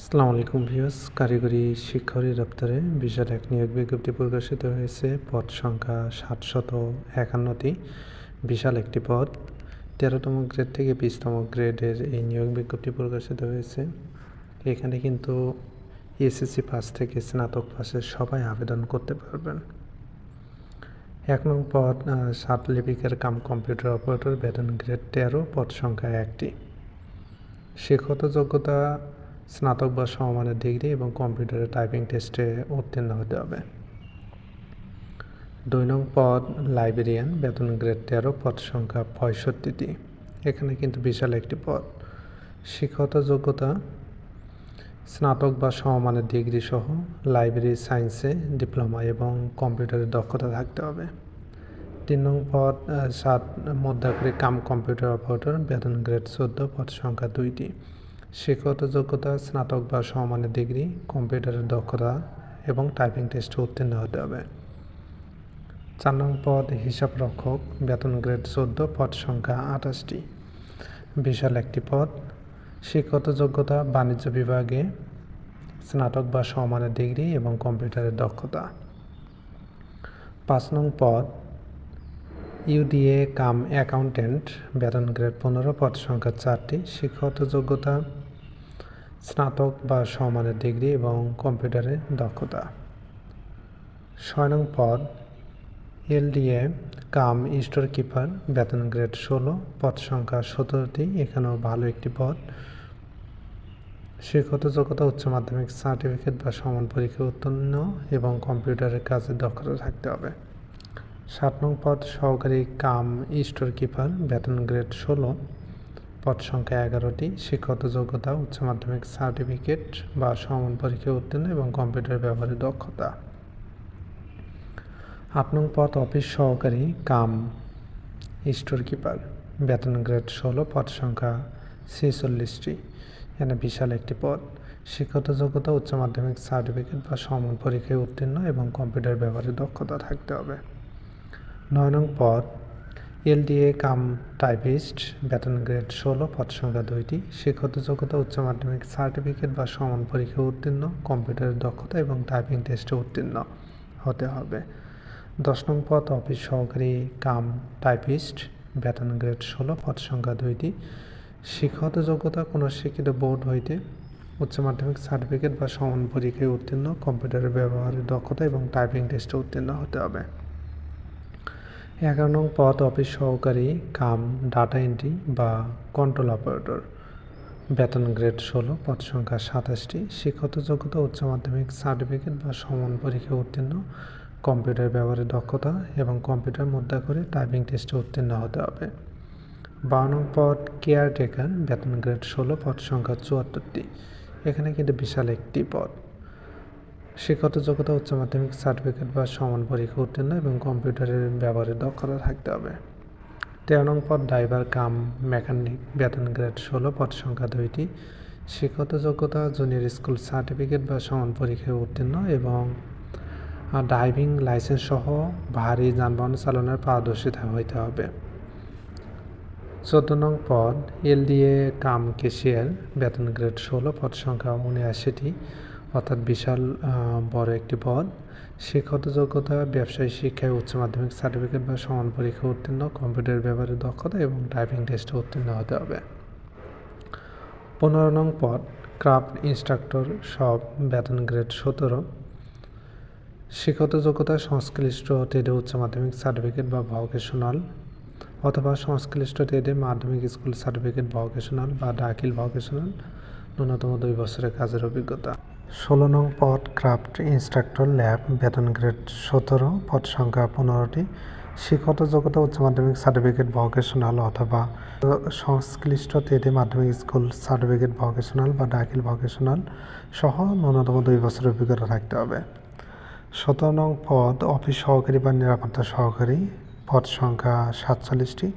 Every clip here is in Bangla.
আসসালামু আলাইকুম ভিউস কারিগরি শিক্ষা দপ্তরে বিশাল এক নিয়োগ বিজ্ঞপ্তি প্রকাশিত হয়েছে। পদ সংখ্যা সাতশত একান্নটি। বিশাল একটি পদ। তেরোতম গ্রেড থেকে বিশতম গ্রেডের এই নিয়োগ বিজ্ঞপ্তি প্রকাশিত হয়েছে। এখানে কিন্তু এসএসসি পাস থেকে স্নাতক পাসের সবাই আবেদন করতে পারবেন। এক নং পদ সাত লিপিকের কাম কম্পিউটার অপারেটর বেতন গ্রেড তেরো, পদ সংখ্যা একটি। শিক্ষত যোগ্যতা স্নাতক বা সমমানের ডিগ্রি এবং কম্পিউটারে টাইপিং টেস্টে উত্তীর্ণ হতে হবে। দুই নং পদ লাইব্রেরিয়ান বেতন গ্রেড তেরো, পদ সংখ্যা পঁয়ষট্টিটি। এখানে কিন্তু বিশাল একটি পদ। শিক্ষত যোগ্যতা, স্নাতক বা সমমানের ডিগ্রি সহ লাইব্রেরি সায়েন্সে ডিপ্লোমা এবং কম্পিউটারের দক্ষতা থাকতে হবে। তিন নং পদ সাত মধ্যাকরী কাম কম্পিউটার অপারেটর বেতন গ্রেড চোদ্দ, পদ সংখ্যা দুইটি। শিক্ষত যোগ্যতা, স্নাতক বা সমমানের ডিগ্রি, কম্পিউটারের দক্ষতা এবং টাইপিং টেস্টে উত্তীর্ণ হতে হবে। চার নং পদ হিসাব রক্ষক বেতন গ্রেড চোদ্দ, পদ সংখ্যা আঠাশটি। বিশাল একটি পদ শিক্ষত যোগ্যতা, বাণিজ্য বিভাগে স্নাতক বা সমমানের ডিগ্রি এবং কম্পিউটারের দক্ষতা। পাঁচ নং পদ ইউডিএ কাম অ্যাকাউন্টেন্ট বেতন গ্রেড পনেরো, পদ সংখ্যা চারটি, শিক্ষাগত যোগ্যতা, স্নাতক বা সমানের ডিগ্রি এবং কম্পিউটারে দক্ষতা। ছয় নং পদ এলডিএ কাম স্টোর কিপার বেতন গ্রেড ষোলো, পদ সংখ্যা সতেরোটি, এখানেও ভালো একটি পদ। শিক্ষত যোগ্যতা উচ্চ মাধ্যমিক, সার্টিফিকেট বা সমান পরীক্ষা উত্তীর্ণ এবং কম্পিউটারের কাজে দক্ষতা থাকতে হবে। সাত নং পদ সহকারী কাম স্টোর কিপার, বেতন গ্রেড ষোলো। পদ সংখ্যা এগারোটি শিক্ষত যোগ্যতা, উচ্চ মাধ্যমিক সার্টিফিকেট বা সমন পরীক্ষা উত্তীর্ণ এবং কম্পিউটার ব্যবহারে দক্ষতা। আট নং পদ অফিস সহকারী কাম স্টোর কিপার, বেতন গ্রেড ষোলো, পদ সংখ্যা ছেচল্লিশটি। এখানে বিশাল একটি পদ। শিক্ষত যোগ্যতা, উচ্চ মাধ্যমিক সার্টিফিকেট বা সমন পরীক্ষায় উত্তীর্ণ এবং কম্পিউটার ব্যবহারে দক্ষতা থাকতে হবে। নয় নং পদ এলডিএ কাম টাইপিস্ট বেতন গ্রেড ষোলো, পদ সংখ্যা দুইটি। শিক্ষত যোগ্যতা, উচ্চ মাধ্যমিক সার্টিফিকেট বা সমান পরীক্ষায় উত্তীর্ণ, কম্পিউটারের দক্ষতা এবং টাইপিং টেস্টে উত্তীর্ণ হতে হবে। দশ নং পদ, অফিস সহকারী কাম টাইপিস্ট বেতন গ্রেড ষোলো, পদ সংখ্যা দুইটি। শিক্ষাগত যোগ্যতা, কোনো শিক্ষিত বোর্ড হইতে উচ্চ মাধ্যমিক সার্টিফিকেট বা সমান পরীক্ষায় উত্তীর্ণ, কম্পিউটারের ব্যবহারের দক্ষতা এবং টাইপিং টেস্টে উত্তীর্ণ হতে হবে। এগারো নং পদ অফিস সহকারী কাম, ডাটা এন্ট্রি বা কন্ট্রোল অপারেটর। বেতন গ্রেড ষোলো, পদ সংখ্যা সাতাশটি শিক্ষত যোগ্যতা উচ্চ মাধ্যমিক, সার্টিফিকেট বা সমান পরীক্ষা উত্তীর্ণ, কম্পিউটার ব্যবহারের দক্ষতা এবং কম্পিউটার মুদ্রা করে টাইপিং টেস্টে উত্তীর্ণ হতে হবে। বারো নং পদ কেয়ারটেকার, বেতন গ্রেড ষোলো, পদ সংখ্যা চুয়াত্তরটি, এখানে কিন্তু বিশাল একটি পদ। শিক্ষত যোগ্যতা উচ্চ মাধ্যমিক সার্টিফিকেট বা সমান পরীক্ষা উত্তীর্ণ এবং কম্পিউটারের ব্যবহারে দক্ষতা থাকতে হবে। তেরো নং পদ ড্রাইভার কাম মেকানিক বেতন গ্রেড ষোলো, পদ সংখ্যা দুইটি। শিক্ষত যোগ্যতা জুনিয়র স্কুল সার্টিফিকেট বা সমান পরীক্ষায় উত্তীর্ণ এবং ড্রাইভিং লাইসেন্স সহ ভারী যানবাহন চালনার পারদর্শিতা হইতে হবে। চোদ্দ নং পদ এলডিএ কাম কেশিয়ার বেতন গ্রেড ষোলো, পদ সংখ্যা উনআশিটি। অর্থাৎ বিশাল বড় একটি পদ। শিক্ষত যোগ্যতা, ব্যবসায়ী শিক্ষায় উচ্চ মাধ্যমিক সার্টিফিকেট বা সমান পরীক্ষা উত্তীর্ণ কম্পিউটার ব্যবহারে দক্ষতা এবং ড্রাইভিং টেস্টে উত্তীর্ণ হতে হবে। পনেরো নং পদ ক্রাফট ইনস্ট্রাক্টর সব, বেতন গ্রেড সতেরো। শিক্ষত যোগ্যতা, সংশ্লিষ্ট ট্রেডে উচ্চ মাধ্যমিক সার্টিফিকেট বা ভকেশনাল অথবা সংশ্লিষ্ট ট্রেডে মাধ্যমিক স্কুল সার্টিফিকেট ভকেশনাল বা দাখিল ভকেশনাল ন্যূনতম দুই বছরের কাজের অভিজ্ঞতা। ষোলো নং পদ, ক্রাফট ইনস্ট্রাক্টর ল্যাব, বেতন গ্রেড সতেরো, পদ সংখ্যা পনেরোটি। শিক্ষত যোগ্যতা উচ্চ মাধ্যমিক সার্টিফিকেট ভকেশনাল অথবা সংশ্লিষ্ট ট্রেডে মাধ্যমিক স্কুল সার্টিফিকেট ভকেশনাল বা দাখিল ভকেশনাল সহ ন্যূনতম দুই বছরের অভিজ্ঞতা থাকতে হবে। সতেরো নং পদ, অফিস সহকারী বা নিরাপত্তা সহকারী, পদ সংখ্যা সাতচল্লিশটি।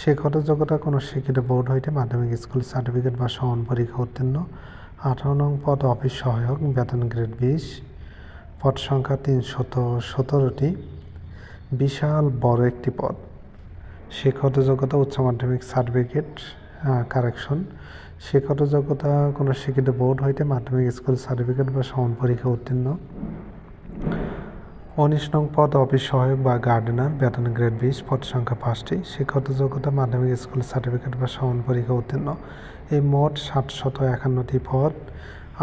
শিক্ষত যোগ্যতা কোনো শিক্ষিত বোর্ড হইতে মাধ্যমিক স্কুল সার্টিফিকেট বা সমান পরীক্ষা উত্তীর্ণ আঠারো নং পদ, অফিস সহায়ক, বেতন গ্রেড বিশ, পদ সংখ্যা তিনশত সতেরোটি। বিশাল বড় একটি পদ। শিক্ষত যোগ্যতা, উচ্চ মাধ্যমিক সার্টিফিকেট কারেকশন শিক্ষত যোগ্যতা, কোনো শিক্ষিত বোর্ড হইতে মাধ্যমিক স্কুল সার্টিফিকেট বা সমান পরীক্ষা উত্তীর্ণ। উনিশ নং পদ অফিস সহায়ক বা গার্ডেনার বেতন গ্রেড বিশ, পদ সংখ্যা পাঁচটি। শিক্ষাগত যোগ্যতা মাধ্যমিক স্কুল সার্টিফিকেট বা সমান পরীক্ষা উত্তীর্ণ। এই মোট ষাটশত একান্নটি পদ।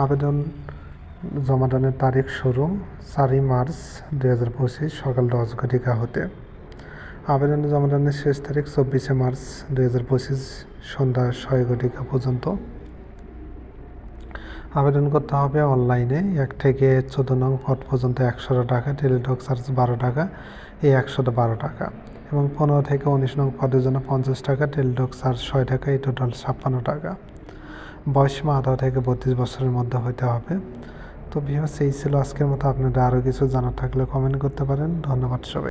আবেদন জমাদানের তারিখ শুরু চারই মার্চ দুই হাজার পঁচিশ, সকাল দশ ঘটিকা হতে আবেদন জমাদানের শেষ তারিখ চব্বিশে মার্চ দুই হাজার পঁচিশ, সন্ধ্যা ছয় ঘটিকা পর্যন্ত। আবেদন করতে হবে অনলাইনে। এক থেকে চোদ্দ নং পদ পর্যন্ত একশো টাকা, টেলিটক চার্জ বারো টাকা, এই একশত বারো টাকা। এবং পনেরো থেকে উনিশ নং পদের জন্য পঞ্চাশ টাকা, টেলিটক চার্জ ছয় টাকা, এই টোটাল ছাপ্পান্ন টাকা। বয়স আঠারো থেকে বত্রিশ বছরের মধ্যে হইতে হবে। তো বিহার এই ছিল আজকের মতো। আপনাদের আরও কিছু জানার থাকলে কমেন্ট করতে পারেন। ধন্যবাদ সবাই।